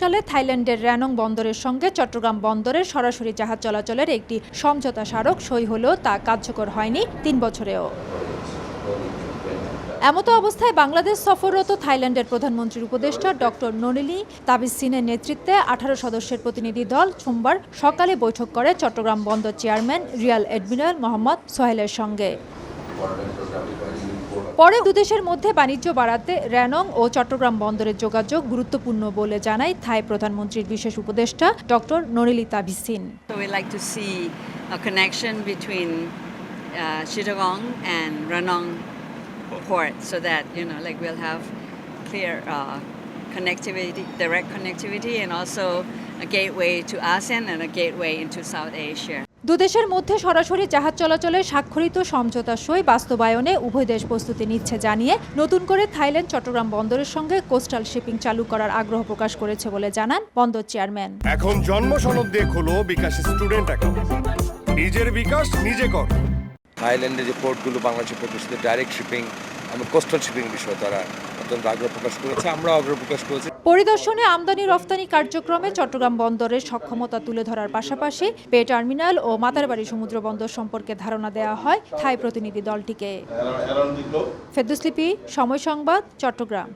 সালে থাইল্যান্ডের র্যানং বন্দরের সঙ্গে চট্টগ্রাম বন্দরের সরাসরি জাহাজ চলাচলের একটি সমঝোতা স্মারক সই হলেও তা কার্যকর হয়নি তিন বছরেও। এমতো অবস্থায় বাংলাদেশ সফররত থাইল্যান্ডের প্রধানমন্ত্রীর উপদেষ্টা ডক্টর নলিনী তাবিসিনের নেতৃত্বে আঠারো সদস্যের প্রতিনিধি দল সোমবার সকালে বৈঠক করে চট্টগ্রাম বন্দর চেয়ারম্যান রিয়াল অ্যাডমিরাল মোহাম্মদ সোহেলের সঙ্গে। পরে দুদেশের মধ্যে বাণিজ্য বাড়াতে র্যানং ও চট্টগ্রাম বন্দরের যোগাযোগ গুরুত্বপূর্ণ বলে জানায় থাই প্রধানমন্ত্রীর বিশেষ উপদেষ্টা ডক্টর নরিলিতা ভিসিন uh, uh, connectivity, direct connectivity and also a gateway to ASEAN and a gateway into South Asia. দুদেশের মধ্যে সরাসরি জাহাজ চলাচলের স্বাক্ষরিত সমঝোতা সই বাস্তবায়নে উভয় দেশ প্রস্তুতি নিচ্ছে জানিয়ে নতুন করে থাইল্যান্ড চট্টগ্রাম বন্দরের সঙ্গে কোস্টাল শিপিং চালু করার আগ্রহ প্রকাশ করেছে বলে জানান বন্দর চেয়ারম্যান। এখন জন্ম সনদ দিয়ে খোলো বিকাশ স্টুডেন্ট অ্যাকাউন্ট। নিজের বিকাশ নিজে কর। থাইল্যান্ডে যে পোর্টগুলো বাংলাদেশের পোর্টের সাথে ডাইরেক্ট শিপিং কোস্টাল শিপিং বিষয়ে তারা অত্যন্ত আগ্রহ প্রকাশ করেছে আমরাও আগ্রহ প্রকাশ করেছি। পরিদর্শনে আমদানি রফতানি কার্যক্রমে চট্টগ্রাম বন্দরের সক্ষমতা তুলে ধরার পাশাপাশি পে টার্মিনাল ও মাতারবাড়ি সমুদ্র বন্দর সম্পর্কে ধারণা দেওয়া হয় থাই প্রতিনিধি দলটিকে। ফেদুসলিপি সময় সংবাদ চট্টগ্রাম।